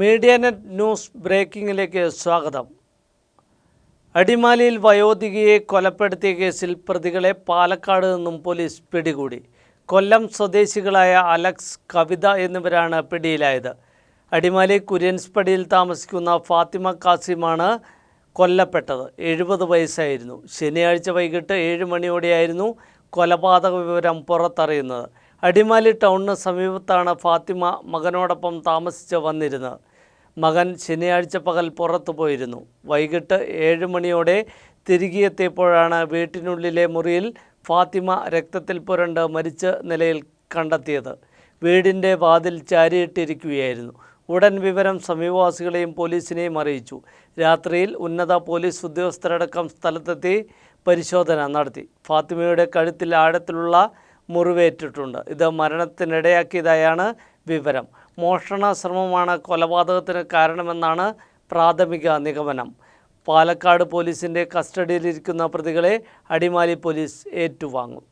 Media net news ബ്രേക്കിംഗിലേക്ക് സ്വാഗതം. അടിമാലിയിൽ വയോധികയെ കൊലപ്പെടുത്തിയ കേസിൽ പ്രതികളെ പാലക്കാട് നിന്നും പോലീസ് പിടികൂടി. കൊല്ലം സ്വദേശികളായ അലക്സ് കവിത എന്നിവരാണ് പിടിയിലായത്. അടിമാലി കുര്യൻസ്പടിയിൽ താമസിക്കുന്ന ഫാത്തിമ കാസിമാണ് കൊല്ലപ്പെട്ടത്. എഴുപത് വയസ്സായിരുന്നു. ശനിയാഴ്ച വൈകിട്ട് ഏഴ് മണിയോടെയായിരുന്നു കൊലപാതക വിവരം പുറത്തറിയുന്നത്. അടിമാലി ടൗണിന് സമീപത്താണ് ഫാത്തിമ മകനോടൊപ്പം താമസിച്ച് വന്നിരുന്നത്. മകൻ ശനിയാഴ്ച പകൽ പുറത്തു പോയിരുന്നു. വൈകിട്ട് ഏഴ് മണിയോടെ തിരികെയെത്തിയപ്പോഴാണ് വീട്ടിനുള്ളിലെ മുറിയിൽ ഫാത്തിമ രക്തത്തിൽ പുരണ്ട് മരിച്ച നിലയിൽ കണ്ടെത്തിയത്. വീടിന്റെ വാതിൽ ചാരിയിട്ടിരിക്കുകയായിരുന്നു. ഉടൻ വിവരം സമീപവാസികളെയും പോലീസിനെയും അറിയിച്ചു. രാത്രിയിൽ ഉന്നത പോലീസ് ഉദ്യോഗസ്ഥരടക്കം സ്ഥലത്തെത്തി പരിശോധന നടത്തി. ഫാത്തിമയുടെ കഴുത്തിൽ ആഴത്തിലുള്ള മുറിവേറ്റിട്ടുണ്ട്. ഇത് മരണത്തിനിടയാക്കിയതായാണ് വിവരം. മോഷണ ശ്രമമാണ് കൊലപാതകത്തിന് കാരണമെന്നാണ് പ്രാഥമിക നിഗമനം. പാലക്കാട് പോലീസിന്റെ കസ്റ്റഡിയിലിരിക്കുന്ന പ്രതികളെ അടിമാലി പോലീസ് ഏറ്റുവാങ്ങും.